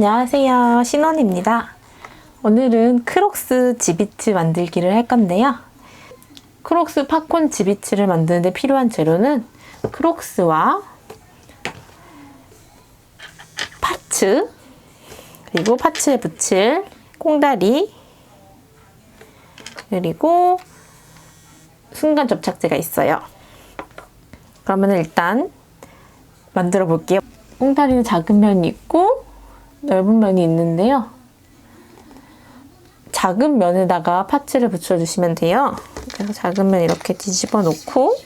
안녕하세요. 신원입니다. 오늘은 크록스 지비츠 만들기를 할 건데요. 크록스 팝콘 지비츠를 만드는데 필요한 재료는 크록스와 파츠, 그리고 파츠에 붙일 꽁다리, 그리고 순간 접착제가 있어요. 그러면 일단 만들어 볼게요. 꽁다리는 작은 면이 있고 넓은 면이 있는데요. 작은 면에다가 파츠를 붙여주시면 돼요. 그래서 작은 면 이렇게 뒤집어 놓고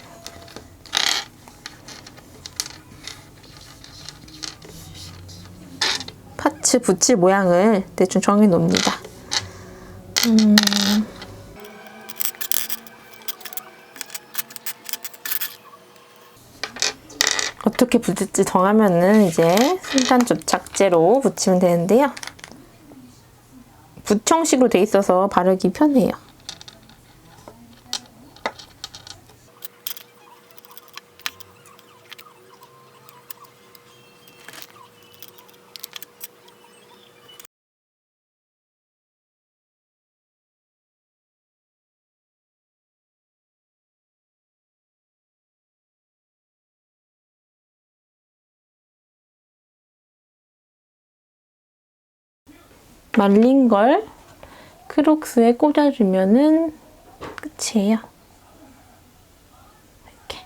파츠 붙일 모양을 대충 정해 놓습니다. 음. 어떻게 붙일지 정하면은 이제 순간 접착제로 붙이면 되는데요. 붓형식으로 돼 있어서 바르기 편해요. 말린 걸 크록스에 꽂아주면은 끝이에요. 이렇게.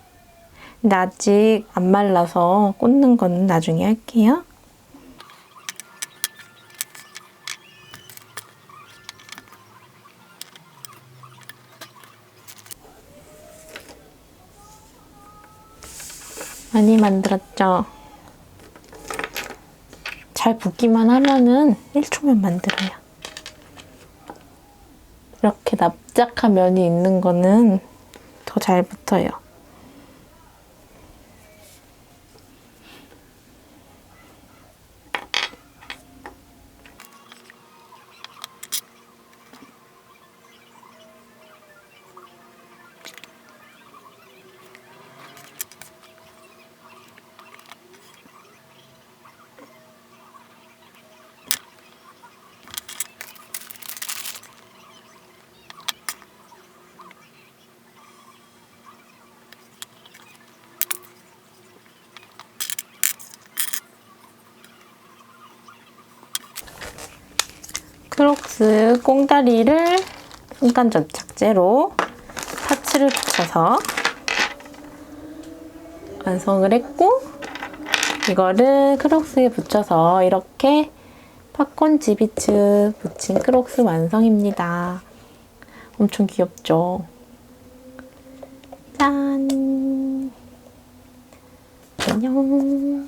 근데 아직 안 말라서 꽂는 거는 나중에 할게요. 많이 만들었죠? 잘 붓기만 하면은 1초면 만들어요. 이렇게 납작한 면이 있는 거는 더 잘 붙어요. 크록스 꽁다리를 순간 접착제로 파츠를 붙여서 완성을 했고 이거를 크록스에 붙여서 이렇게 팝콘 지비츠 붙인 크록스 완성입니다. 엄청 귀엽죠? 짠! 안녕!